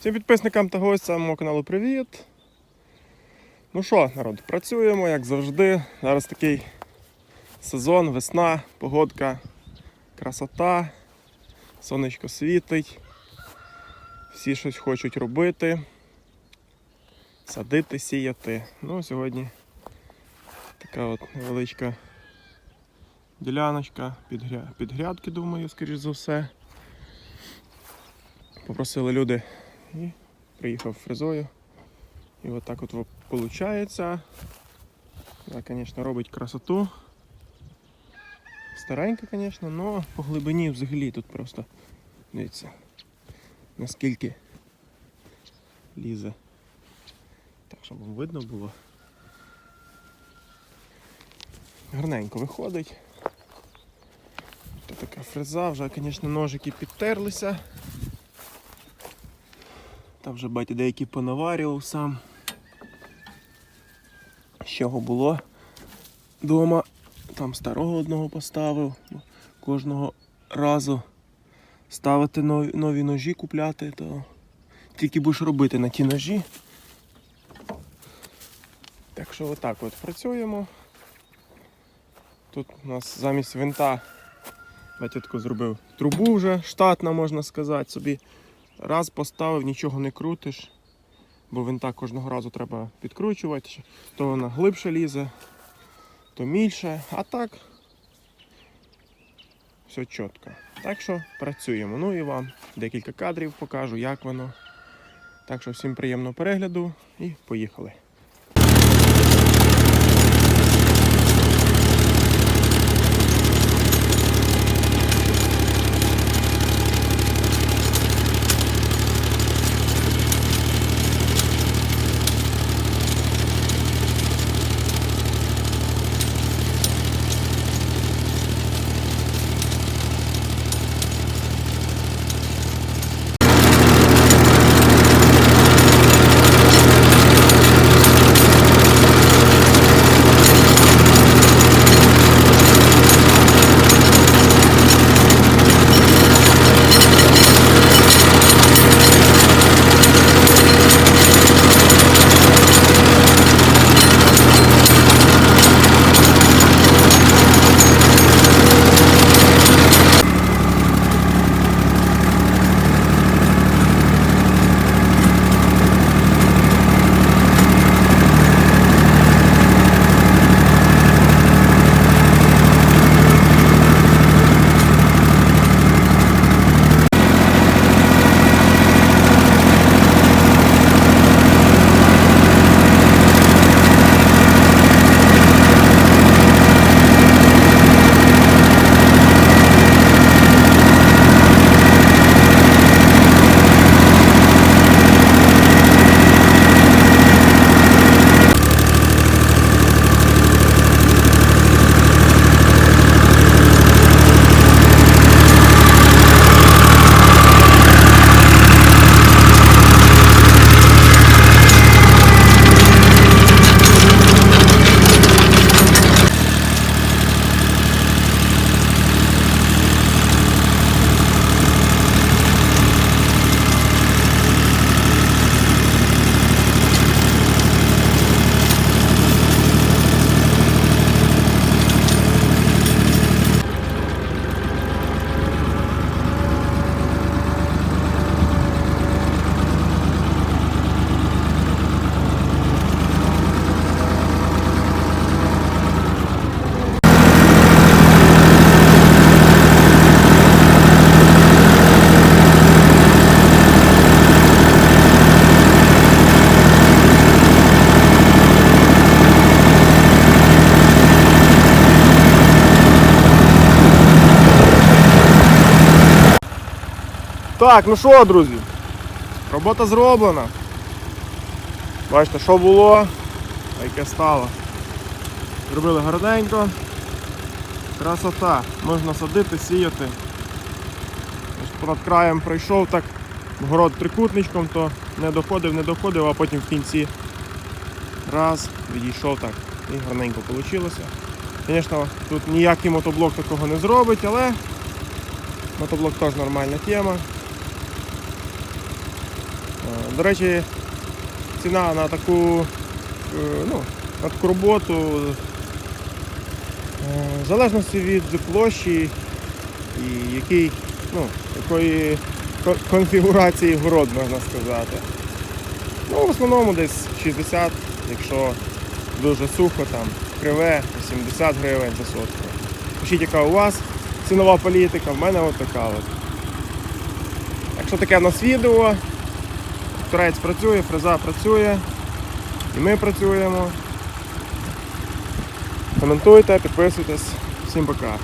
Всім підписникам та гостям мого каналу привіт. Ну що, народ, працюємо, як завжди. Зараз такий сезон, весна, погодка, красота, сонечко світить. Всі щось хочуть робити, садити, сіяти. Ну, сьогодні така от невеличка діляночка під, гря... під грядки, думаю, скоріш за все. Попросили люди і приїхав фрезою. І от так от виходить. Вона, звісно, робить красоту. Старенька, звісно, але по глибині взагалі тут просто дивіться, наскільки лізе. Так, щоб вам видно було. Гарненько виходить. Тут така фреза, вже, звісно, ножики підтерлися. Там вже батя деякі понаварював сам. З чого було вдома. Там старого одного поставив. Кожного разу ставити нові, нові ножі купляти, то тільки будеш робити на ті ножі. Так що отак от працюємо. Тут у нас замість винта батятко зробив трубу вже штатна, можна сказати, собі раз поставив, нічого не крутиш, бо винта кожного разу треба підкручувати, то вона глибше лізе, то більше, а так все чітко. Так що працюємо. Ну і вам декілька кадрів покажу, як воно. Так що всім приємного перегляду і поїхали. Так, ну що, друзі, робота зроблена. Бачите, що було, а яке стало. Зробили гарненько. Красота. Можна садити, сіяти. Ось Понад краєм пройшов так город трикутничком, то не доходив, не доходив, а потім в кінці раз, відійшов так. І гарненько вийшло. Звісно, тут ніякий мотоблок такого не зробить, але мотоблок теж нормальна тема. До речі, ціна на таку, е, ну, на таку роботу е, в залежності від площі і який, ну, якої конфігурації город, можна сказати. Ну, в основному десь 60, якщо дуже сухо, там, криве, 80 гривень за сотку. Пишіть, яка у вас цінова політика, в мене от така от. Якщо таке в нас відео, тракторець працює, фреза працює, і ми працюємо. Коментуйте, підписуйтесь. Всім пока.